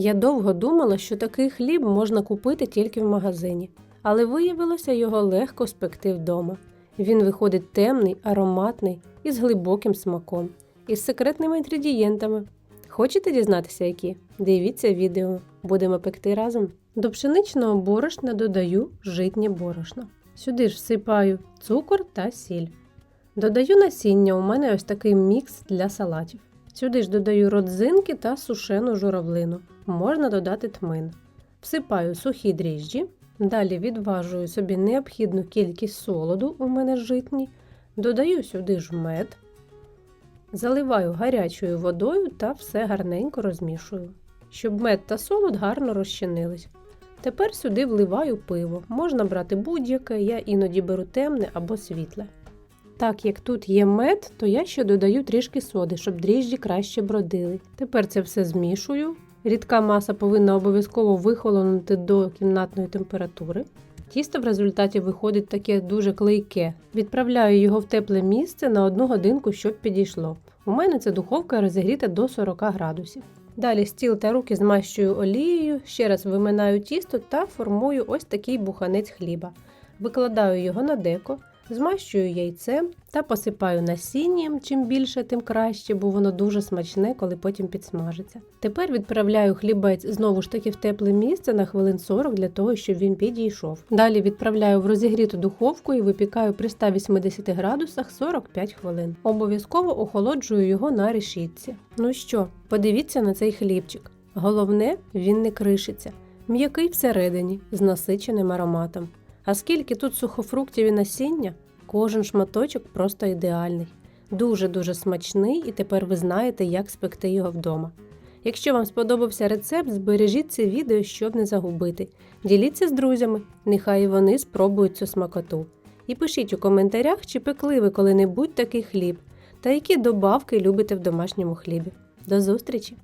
Я довго думала, що такий хліб можна купити тільки в магазині, але виявилося його легко спекти вдома. Він виходить темний, ароматний і з глибоким смаком, із секретними інгредієнтами. Хочете дізнатися, які? Дивіться відео, будемо пекти разом. До пшеничного борошна додаю житнє борошно. Сюди ж всипаю цукор та сіль. Додаю насіння, у мене ось такий мікс для салатів. Сюди ж додаю родзинки та сушену журавлину. Можна додати тмин. Всипаю сухі дріжджі. Далі відважую собі необхідну кількість солоду, у мене житній. Додаю сюди ж мед. Заливаю гарячою водою та все гарненько розмішую, щоб мед та солод гарно розчинились. Тепер сюди вливаю пиво. Можна брати будь-яке, я іноді беру темне або світле. Так як тут є мед, то я ще додаю трішки соди, щоб дріжджі краще бродили. Тепер це все змішую. Рідка маса повинна обов'язково вихолонути до кімнатної температури. Тісто в результаті виходить таке дуже клейке. Відправляю його в тепле місце на одну годинку, щоб підійшло. У мене це духовка розігріта до 40 градусів. Далі стіл та руки змащую олією, ще раз виминаю тісто та формую ось такий буханець хліба. Викладаю його на деко, змащую яйцем та посипаю насінням. Чим більше, тим краще, бо воно дуже смачне, коли потім підсмажиться. Тепер відправляю хлібець знову ж таки в тепле місце на хвилин 40 для того, щоб він підійшов. Далі відправляю в розігріту духовку і випікаю при 180 градусах 45 хвилин. Обов'язково охолоджую його на решітці. Ну що, подивіться на цей хлібчик. Головне, він не кришиться. М'який всередині, з насиченим ароматом. А скільки тут сухофруктів і насіння, кожен шматочок просто ідеальний. Дуже-дуже смачний, і тепер ви знаєте, як спекти його вдома. Якщо вам сподобався рецепт, збережіть це відео, щоб не загубити. Діліться з друзями, нехай вони спробують цю смакоту. І пишіть у коментарях, чи пекли ви коли-небудь такий хліб, та які добавки любите в домашньому хлібі. До зустрічі!